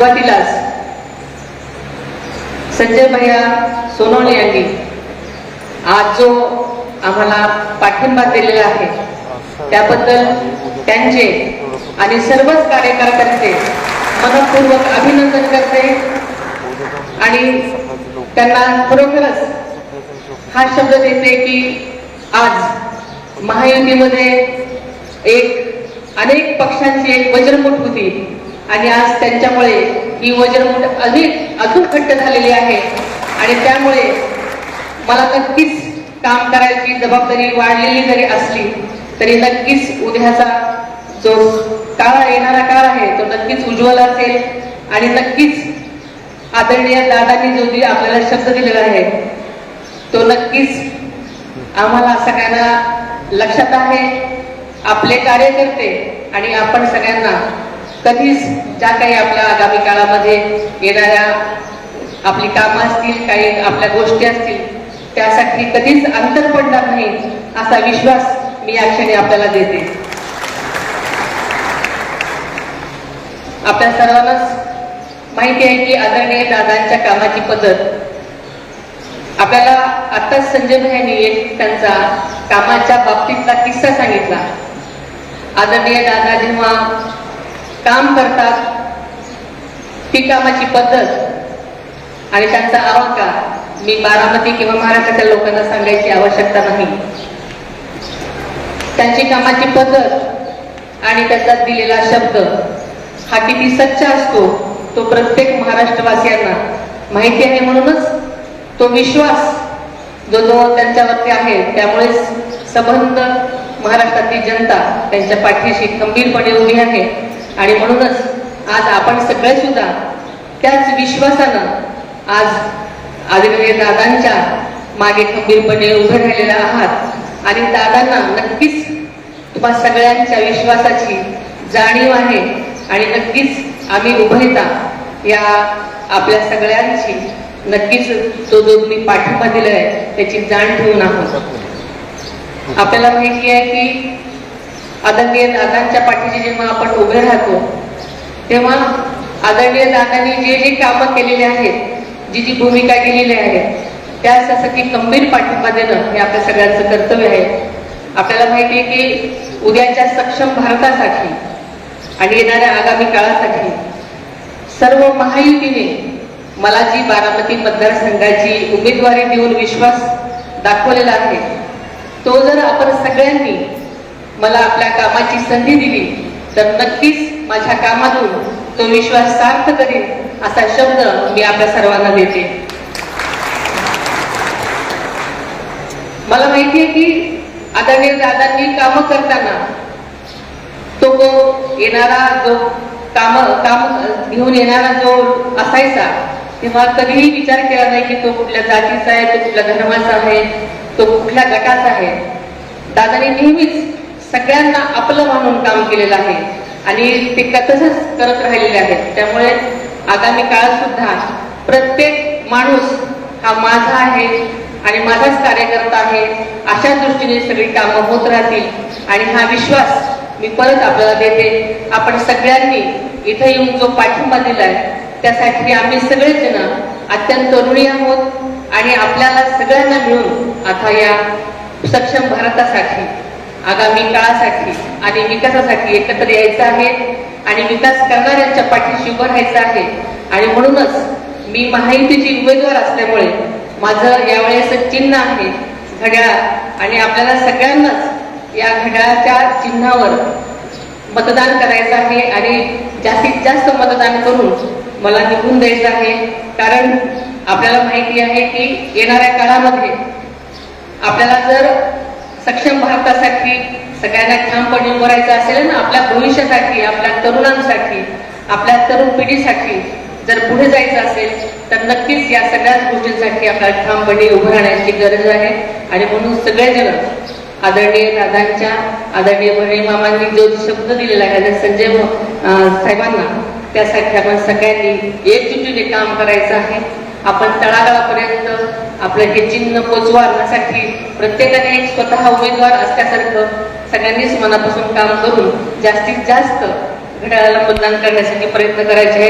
सुरुवातीलाच संजय भैया सोनवणे यांनी आज जो आम्हाला पाठिंबा दिलेला आहे त्याबद्दल त्यांचे आणि सर्वच कार्यकर्त्यांचे मनपूर्वक अभिनंदन करते आणि त्यांना खरोखरच हा शब्द देते की आज महायुतीमध्ये एक अनेक पक्षांची एक वज्रमुठ होती. आणि आज त्यांच्यामुळे ही वज्रमुठ अधिक अजून घट्ट झालेली आहे. आणि त्यामुळे मला नक्कीच काम करायची जबाबदारी वाढलेली जरी असली तरी नक्कीच उद्याचा जो काळ येणारा काळ आहे तो नक्कीच उज्ज्वल असेल. आणि नक्कीच आदरणीय दादांनी जो जी आपल्याला शब्द दिलेला आहे तो नक्कीच आम्हाला सगळ्यांना लक्षात आहे. आपले कार्यकर्ते आणि आपण सगळ्यांना कधीच ज्या काही आपल्या आगामी काळामध्ये येणाऱ्या आपली कामं असतील काही आपल्या गोष्टी असतील त्यासाठी कधीच अंतर पडणार नाही असा विश्वास मी या क्षणी आपल्याला देते. आपल्या सर्वांनाच माहिती आहे की आदरणीय दादांच्या कामाची पद्धत. आपल्याला आताच संजय भाईंनी एक त्यांचा कामाच्या बाबतीतला किस्सा सांगितला. आदरणीय दादा जेव्हा काम करतात ती कामाची पद्धत आणि त्यांचा आवाका मी बारामती किंवा महाराष्ट्राच्या लोकांना सांगायची आवश्यकता नाही. त्यांची कामाची पद्धत आणि त्याचा दिलेला शब्द हा किती सच्चा असतो तो प्रत्येक महाराष्ट्रवासियांना माहिती आहे म्हणूनच तो विश्वास जो जो त्यांच्यावरती आहे त्यामुळेच संबंध महाराष्ट्रातील जनता त्यांच्या पाठीशी खंबीरपणे उभी आहे. आणि म्हणूनच आज आपण सगळे सुद्धा त्याच विश्वासानं आज आदरणीय दादांच्या मागे खंबीरपणे उभे राहिलेला आहात. आणि दादांना नक्कीच तुम्हा सगळ्यांच्या विश्वासाची जाणीव आहे आणि नक्कीच आम्ही उभयता या आपल्या सगळ्यांची नक्कीच तो जो तुम्ही पाठिंबा दिलाय त्याची जाण ठेवून आहोत. आपल्याला माहिती आहे की आदरणीय दादांच्या पाठीशी जेव्हा आपण उभे राहतो तेव्हा आदरणीय दादांनी जे जे कामं केलेली आहेत जी जी भूमिका केलेली आहे त्यासाठी खंबीर पाठिंबा देणं हे आपल्या सगळ्यांचं कर्तव्य आहे. आपल्याला माहिती आहे की उद्याच्या सक्षम भारतासाठी आणि येणाऱ्या आगामी काळासाठी सर्व महायुतीने मला जी बारामती मतदारसंघाची उमेदवारी देऊन विश्वास दाखवलेला आहे. तो जर आपण सगळ्यांनी मला आपल्या कामाची संधी दिली तर नक्कीच माझ्या कामातून तो विश्वास सार्थ करेल असा शब्द मी आपल्या सर्वांना देते. मला माहिती आहे की आदरणीय दादांनी कामं करताना तो येणारा जो काम काम घेऊन येणारा जो असायचा तेव्हा कधीही विचार केला नाही की तो कुठल्या जातीचा आहे तो कुठल्या धर्माचा आहे तो कुठल्या गटाचा आहे. दादाने नेहमीच सगळ्यांना आपलं मानून काम केलेलं आहे. आणि ते क- तसंच करत राहिलेले आहेत. त्यामुळे आगामी काळात सुद्धा प्रत्येक माणूस हा माझा आहे आणि माझाच कार्यकर्ता आहे अशा दृष्टीने सगळी कामं होत राहतील. आणि हा विश्वास मी परत आपल्याला देते. आपण सगळ्यांनी इथे येऊन जो पाठिंबा दिलाय त्यासाठी आम्ही सगळेजण अत्यंत ऋणी आहोत. आणि आपल्याला सगळ्यांना मिळून आता या सक्षम भारतासाठी आगामी काळासाठी आणि विकासासाठी एकत्र यायचं आहे आणि विकास करणाऱ्यांच्या पाठीशी उभं राहायचं आहे. आणि म्हणूनच मी महायुतीची उमेदवार असल्यामुळे माझं यावेळेस चिन्ह आहे घड्याळ. आणि आपल्याला सगळ्यांनाच या घड्याळाच्या चिन्हावर मतदान करायचं आहे आणि जास्तीत जास्त मतदान करून मला निघून द्यायचं आहे. कारण आपल्याला माहिती आहे की येणाऱ्या काळामध्ये आपल्याला जर सक्षम भारतासाठी सगळ्यांना ठामपणे उभं राहायचं असेल ना आपल्या भविष्यासाठी आपल्या तरुणांसाठी आपल्या तरुण पिढीसाठी जर पुढे जायचं असेल तर नक्कीच या सगळ्याच गोष्टींसाठी आपल्याला ठामपणे उभं राहण्याची गरज आहे. आणि म्हणून सगळेजण आदरणीय दादांच्या आदरणीय बहिणी मामांनी जो शब्द दिलेला आहे संजय साहेबांना त्यासाठी आपण सगळ्यांनी एकजुटीने काम करायचं आहे. आपण तळागाळापर्यंत आपलं हे चिन्ह पोचवण्यासाठी प्रत्येकाने एक स्वतः उमेदवार असल्यासारखं सगळ्यांनीच मनापासून काम करून जास्तीत जास्त घड्याळाला मतदान करण्यासाठी प्रयत्न करायचे आहे